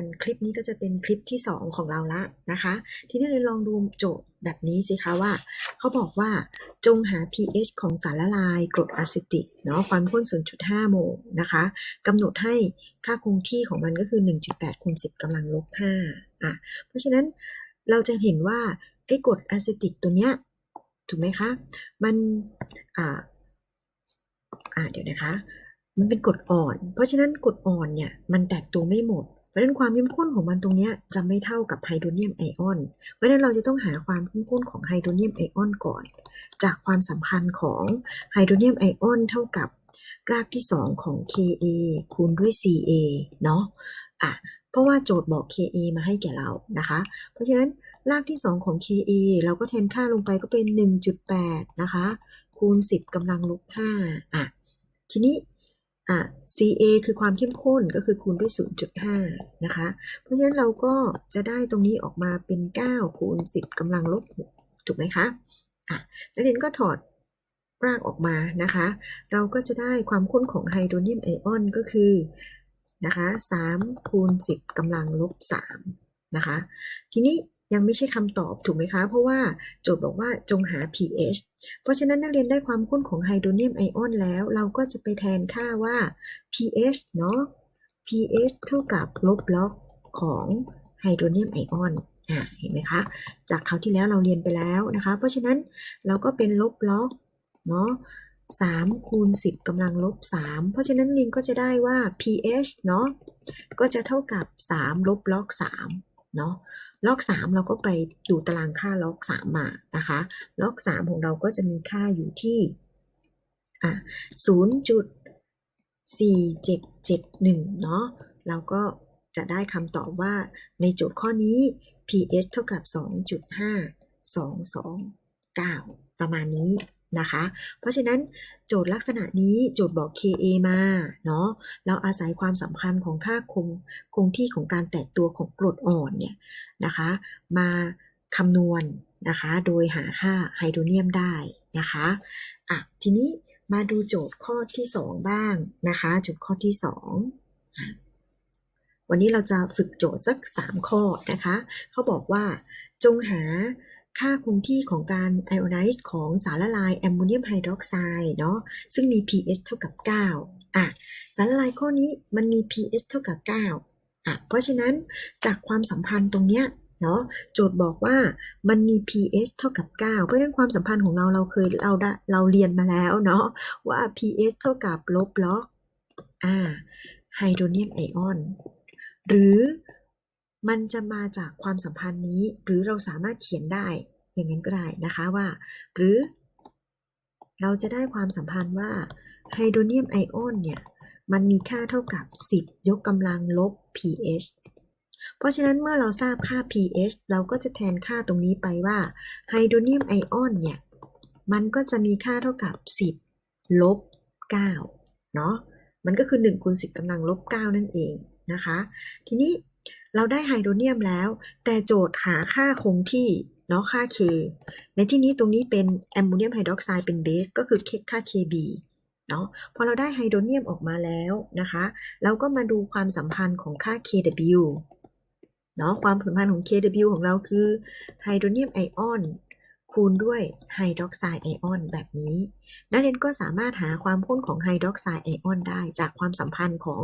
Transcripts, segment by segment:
ันคลิปนี้ก็จะเป็นคลิปที่ 2 ของเราละนะคะ ทีนี้เราลองดูโจทย์แบบนี้สิคะว่า เขาบอกว่าจงหา pH ของสารละลายกรดอะซิติกเนาะความข้น0.5 โมลนะคะกำหนดให้ค่าคงที่ของมันก็คือ 1.8คูณ10กำลังลบ5อะเพราะฉะนั้นเราจะเห็นว่าไอ้กรดอะซิติกตัวเนี้ยถูกไหมคะ มันอ่าอ่าเดี๋ยวนะคะมันเป็นกรดอ่อน เพราะฉะนั้นกรดอ่อนเนี่ย มันแตกตัวไม่หมด เพราะฉะนั้นความเข้มข้นของมันตรงนี้จะไม่เท่ากับไฮโดรเนียมไอออน เพราะฉะนั้นเราจะต้องหาความเข้มข้นของไฮโดรเนียมไอออนก่อน จากความสัมพันธ์ของไฮโดรเนียมไอออนเท่ากับรากที่ 2 ของ Ka คูณด้วย Ca เนาะอะเพราะว่าโจทย์บอก Ka มาให้แก่เรานะคะ เพราะฉะนั้นรากที่ 2 ของ Ka เราก็แทนค่าลงไปก็เป็น 1.8 นะคะ คูณ 10กำลังลบ5อะทีนี้ อะ Ca คือความเข้มข้นก็คือคูณด้วย 0.5 นะคะ เพราะฉะนั้นเราก็จะได้ตรงนี้ออกมาเป็น 9 คูณ 10กำลังลบ 6 ถูกไหมคะ อะ แล้วเรนก็ถอดรากออกมานะคะ เราก็จะได้ความข้นของไฮโดรเนียมไอออนก็คือนะคะ3คูณ10กำลังลบ3นะคะ ทีนี้ ยังไม่ใช่คำตอบถูกไหมคะ เพราะว่าโจทย์บอกว่าจงหา pH เพราะฉะนั้นนักเรียนได้ความข้นของไฮโดรเนียมไอออนแล้ว เราก็จะไปแทนค่าว่า pH เนาะ pH เท่ากับลบล็อกของไฮโดรเนียมไอออนเห็นไหมคะ จากคราวที่แล้วเราเรียนไปแล้วนะคะ เพราะฉะนั้นเราก็เป็นลบล็อกเนาะ3คูณ10กำลังลบ3เพราะฉะนั้นลินก็จะได้ว่า pH เนาะก็จะเท่ากับ3ลบล็อก3เนาะ ล็อก 3 เราก็ไปดูตารางค่าล็อก 3 มานะคะ ล็อก 3 ของเราก็จะมีค่าอยู่ที่อะ0.4771เนาะเราก็จะได้คำตอบว่าในโจทย์ข้อนี้ pH เท่ากับ 2.5229 ประมาณนี้ นะคะ เพราะฉะนั้นโจทย์ลักษณะนี้โจทย์บอก Ka มาเนาะเราอาศัยความสัมพันธ์ของค่าคงคงที่ของการแตกตัวของกรดอ่อนเนี่ยนะคะ มาคำนวณนะคะ โดยหาค่าไฮโดรเนียมได้นะคะอะทีนี้มาดูโจทย์ข้อที่ 2 บ้างนะคะโจทย์ข้อที่2อะวันนี้เราจะฝึกโจทย์สัก 3 ข้อนะคะ เขาบอกว่าจงหา ค่าคงที่ของการไอออนไนซ์ของสารละลายแอมโมเนียมไฮดรอกไซด์เนาะซึ่งมี pH เท่ากับ 9 อะ สารละลายข้อนี้มันมี pH เท่ากับ 9 อะ เพราะฉะนั้นจากความสัมพันธ์ตรงเนี้ยเนาะโจทย์บอกว่ามันมี pH เท่ากับ 9 เพราะฉะนั้นความสัมพันธ์ของเราเราเคยเราได้เราเรียนมาแล้วเนาะว่า pH เท่ากับลบล็อกอ่าไฮโดรเนียมไอออน หรือ มันจะมาจากความสัมพันธ์นี้ หรือเราสามารถเขียนได้อย่างนั้นก็ได้นะคะว่า หรือ เราจะได้ความสัมพันธ์ว่าไฮโดรเนียมไอออนเนี่ยมันมีค่าเท่ากับ 10 ยกกำลังลบ pH เพราะฉะนั้นเมื่อเราทราบค่า pH เราก็จะแทนค่าตรงนี้ไปว่าไฮโดรเนียมไอออนเนี่ย มันก็จะมีค่าเท่ากับ 10 ลบ 9 เนาะ มันก็คือ1คูณ10กำลังลบ 9 นั่นเองนะคะ ทีนี้ เราได้ไฮโดรเนียมแล้ว แต่โจทย์หาค่าคงที่เนาะค่า K ในที่นี้ตรงนี้เป็นแอมโมเนียมไฮดรอกไซด์เป็นเบสก็คือค่า Kb เนาะพอเราได้ไฮโดรเนียมออกมาแล้วนะคะ เราก็มาดูความสัมพันธ์ของค่า Kw เนาะความสัมพันธ์ของ Kw ของเราคือไฮโดรเนียมไอออน คูณด้วยไฮดรอกไซด์ไอออนแบบนี้ นักเรียนก็สามารถหาความข้นของไฮดรอกไซด์ไอออนได้จากความสัมพันธ์ของ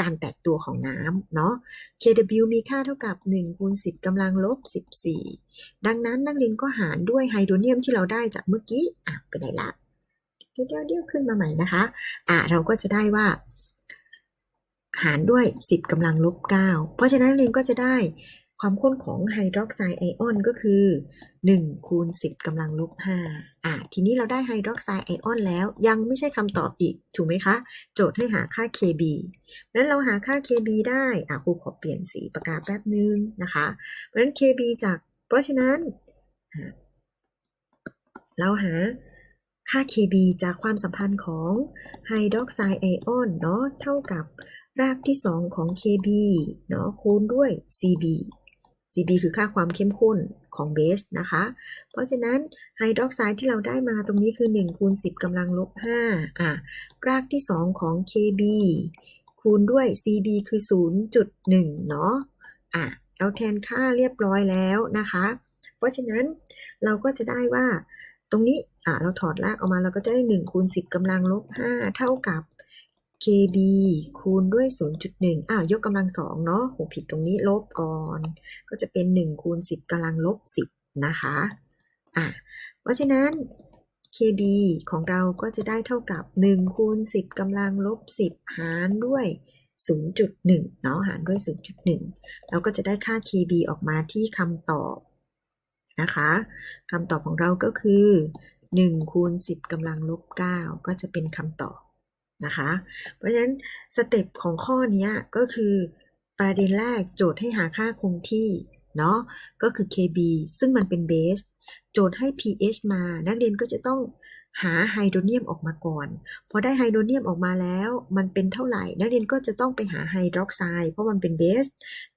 การแตกตัวของน้ำเนาะ Kw มีค่าเท่ากับ1คูณ10กำลังลบ14 ดังนั้นนักเรียนก็หารด้วยไฮโดรเนียมที่เราได้จากเมื่อกี้ อะไปไหนละเดี๋ยวเดี๋ยวขึ้นมาใหม่นะคะ อะเราก็จะได้ว่า หารด้วย 10กำลังลบ9เพราะฉะนั้นนักเรียนก็จะได้ ความข้นของไฮดรอกไซด์ไอออนก็คือ1คูณ10กำลังลบ5อะทีนี้เราได้ไฮดรอกไซด์ไอออนแล้วยังไม่ใช่คำตอบอีก ถูกไหมคะ โจทย์ให้หาค่า Kb นั้นเราหาค่า Kb ได้อะครูขอเปลี่ยนสีปากกาแป๊บนึงนะคะ เพราะฉะนั้น Kb จาก เพราะฉะนั้น เราหาค่า Kb จากความสัมพันธ์ของไฮดรอกไซด์ไอออนเนาะเท่ากับรากที่ 2 ของ Kb เนาะคูณด้วย Cb Cb คือค่าความเข้มข้นของเบสนะคะ เพราะฉะนั้นไฮดรอกไซด์ที่เราได้มาตรงนี้คือ1คูณ10กำลังลบ5อะรากที่ 2 ของ Kb คูณด้วย Cb คือ 0.1 เนาะอะเราแทนค่าเรียบร้อยแล้วนะคะ เพราะฉะนั้นเราก็จะได้ว่าตรงนี้อะเราถอดรากออกมาเราก็จะได้1คูณ10กำลังลบ5เท่ากับ kb คูณด้วย 0.1 อ้าว ยกกำลังสองเนาะโหผิดตรงนี้ลบก่อน ก็จะเป็น 1 คูณ 10กำลังลบ 10 นะคะ อะ เพราะฉะนั้น kb ของเราก็จะได้เท่ากับ 1 คูณ 10กำลังลบ 10 หารด้วย 0.1 เนาะ หารด้วย 0.1 เราก็จะได้ค่า kb ออกมาที่คำตอบนะคะคำตอบของเราก็คือ 1 คูณ 10กำลังลบ 9 ก็จะเป็นคำตอบ นะคะ เพราะฉะนั้นสเต็ปของข้อนี้ก็คือประเด็นแรกโจทย์ให้หาค่าคงที่เนาะก็คือ kb ซึ่งมันเป็นเบส โจทย์ให้ pH มา นักเรียนก็จะต้องหาไฮโดรเนียมออกมาก่อน พอได้ไฮโดรเนียมออกมาแล้ว มันเป็นเท่าไหร่ นักเรียนก็จะต้องไปหาไฮดรอกไซด์เพราะมันเป็นเบส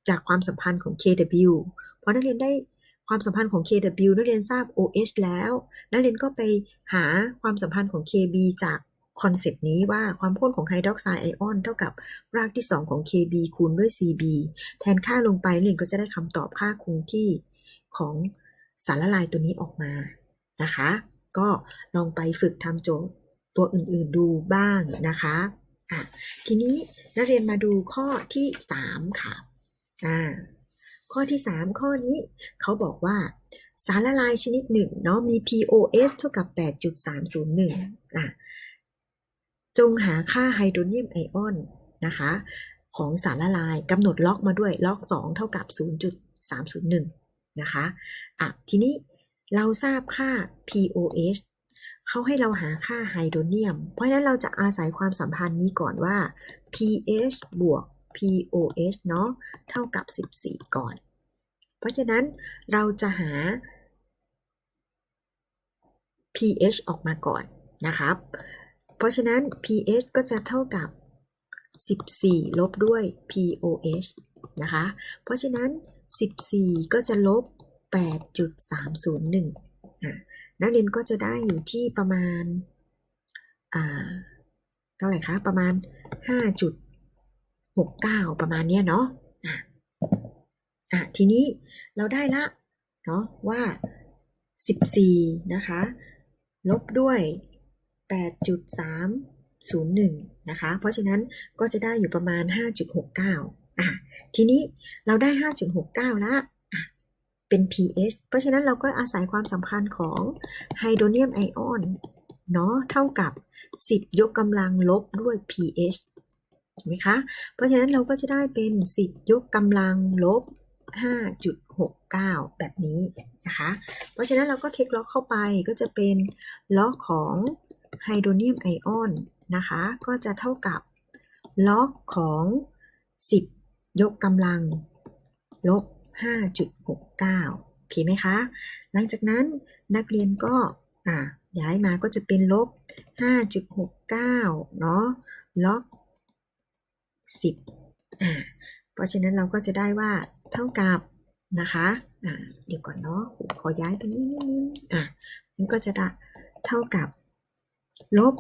จากความสัมพันธ์ของ Kw พอนักเรียนได้ความสัมพันธ์ของ Kw นักเรียนทราบ OH แล้ว นักเรียนก็ไปหาความสัมพันธ์ของ Kb จาก คอนเซปต์นี้ว่าความข้นของไฮดรอกไซด์ไอออนเท่ากับรากที่ 2 ของ Kb คูณด้วย Cb แทนค่าลงไปนักเรนก็จะได้คำตอบค่าคงที่ของสารละลายตัวนี้ออกมานะคะ ก็ลองไปฝึกทำโจทย์ตัวอื่นๆดูบ้างนะคะอะทีนี้นักเรียนมาดูข้อที่ 3 ค่ะอ่าข้อที่ 3 ข้อนี้เขาบอกว่าสารละลายชนิดหนึ่งเนาะมี POS เท่ากับ 8.301อะ จงหาค่าไฮโดรเนียมไอออนนะคะของสารละลายกำหนดล็อกมาด้วยล็อก 2 เท่ากับ 0.301 นะคะอะทีนี้เราทราบค่า POH เขาให้เราหาค่าไฮโดรเนียม เพราะฉะนั้นเราจะอาศัยความสัมพันธ์นี้ก่อนว่า pH บวก POH เนาะเท่ากับ 14 ก่อน เพราะฉะนั้นเราจะหา pH ออกมาก่อนนะครับ เพราะฉะนั้น pH ก็จะเท่ากับ 14 ลบด้วย POH นะคะ เพราะฉะนั้น 14 ก็จะลบ 8.301อะนักเรียนก็จะได้อยู่ที่ประมาณอ่าเท่าไหร่คะ ประมาณ 5.69 ประมาณเนี้ยเนาะอะอะทีนี้เราได้ละเนาะว่า 14 นะคะ ลบด้วย 8.301 นะคะ เพราะฉะนั้นก็จะได้อยู่ประมาณ 5.69 อะ ทีนี้เราได้ 5.69ละอะเป็น pH เพราะฉะนั้นเราก็อาศัยความสัมพันธ์ของไฮโดรเนียมไอออนเนาะเท่ากับ 10 ยกกำลังลบด้วย pH ถูกไหมคะ เพราะฉะนั้นเราก็จะได้เป็น 10 ยกกำลังลบ 5.69 แบบนี้นะคะ เพราะฉะนั้นเราก็เทคล็อกเข้าไปก็จะเป็นล็อกของ ไฮโดรเนียมไอออนนะคะ ก็จะเท่ากับล็อกของ 10 ยกกำลัง ลบ 5.69 โอเคไหมคะ หลังจากนั้นนักเรียนก็อ่าย้ายมาก็จะเป็นลบ 5.69 เนาะล็อก 10 อ่า เพราะฉะนั้นเราก็จะได้ว่าเท่ากับนะคะ อ่า เดี๋ยวก่อนเนาะขอย้ายตรงนี้นิดนึงอะมันก็จะได้เท่ากับ ลบ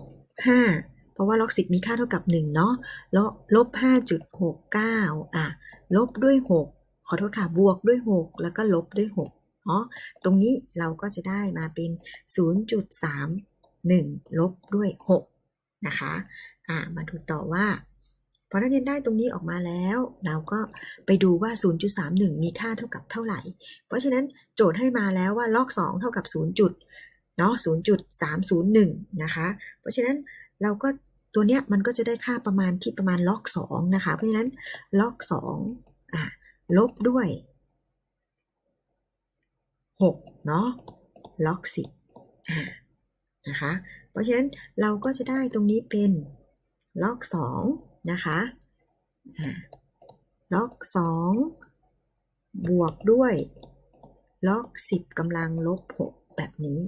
5เพราะว่าล็อก10มีค่าเท่ากับ1เนาะลบลบ5.69อะลบด้วย6ขอโทษค่ะบวกด้วย6แล้วก็ลบด้วย6เนาะตรงนี้เราก็จะได้มาเป็น0.31ลบด้วย6นะคะอ่ามาดูต่อว่าพอนักเรียนได้ตรงนี้ออกมาแล้ว เราก็ไปดูว่า 0.31 มีค่าเท่ากับเท่าไหร่ เพราะฉะนั้นโจทย์ให้มาแล้วว่า log 2เท่ากับ 0. เนาะ0.301 นะคะ เพราะฉะนั้นเราก็ตัวเนี้ยมันก็จะได้ค่าประมาณที่ประมาณ log 2นะคะ เพราะฉะนั้น log 2อะลบด้วย 6 เนาะ log 10อ่านะคะ เพราะฉะนั้นเราก็จะได้ตรงนี้เป็น log 2นะคะอ่า log 2บวกด้วย log 10กำลังลบ 6 แบบนี้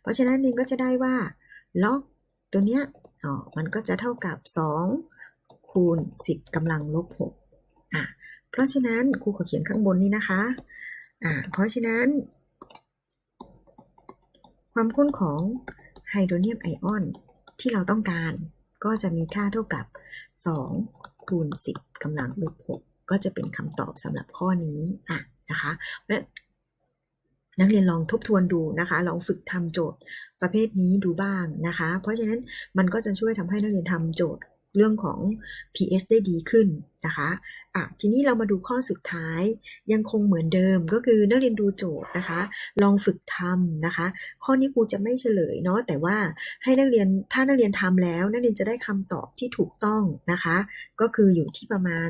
เพราะฉะนั้นนินก็จะได้ว่า log ตัวเนี้ยอ๋อมันก็จะเท่ากับ 2 คูณ 10กำลังลบ6อะเพราะฉะนั้นครูขอเขียนข้างบนนี้นะคะอ่าเพราะฉะนั้น ความข้นของไฮโดรเนียมไอออนที่เราต้องการก็จะมีค่าเท่ากับ 2 คูณ 10กำลังลบ6ก็จะเป็นคำตอบสำหรับข้อนี้อะนะคะเพราะ นักเรียนลองทบทวนดูนะคะลองฝึกทำโจทย์ประเภทนี้ดูบ้างนะคะ เพราะฉะนั้นมันก็จะช่วยทำให้นักเรียนทำโจทย์เรื่องของ PS ได้ดีขึ้นนะคะอะทีนี้เรามาดูข้อสุดท้ายยังคงเหมือนเดิมก็คือนักเรียนดูโจทย์นะคะ ลองฝึกทำนะคะ ข้อนี้ครูจะไม่เฉลยเนาะแต่ว่าให้นักเรียนถ้านักเรียนทำแล้ว นักเรียนจะได้คำตอบที่ถูกต้องนะคะ ก็คืออยู่ที่ประมาณ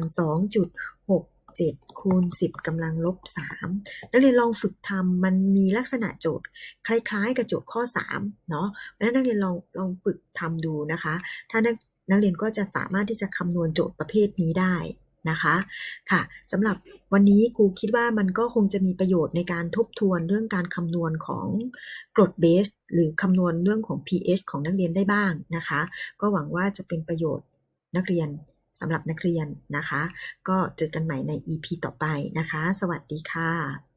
7คูณ10กำลังลบ3นักเรียนลองฝึกทำมันมีลักษณะโจทย์ คล้ายๆ กับโจทย์ข้อ3เนาะเพราะฉะนั้นนักเรียนลองลองฝึกทำดูนะคะ ถ้านักนักเรียนก็จะสามารถที่จะคำนวณโจทย์ประเภทนี้ได้นะคะค่ะสำหรับวันนี้ครูคิดว่ามันก็คงจะมีประโยชน์ในการทบทวนเรื่องการคำนวณของกรดเบสหรือคำนวณเรื่องของ pH ของนักเรียนได้บ้างนะคะ ก็หวังว่าจะเป็นประโยชน์นักเรียน สำหรับนักเรียนนะคะ ก็เจอกันใหม่ใน EP ต่อไปนะคะ สวัสดีค่ะ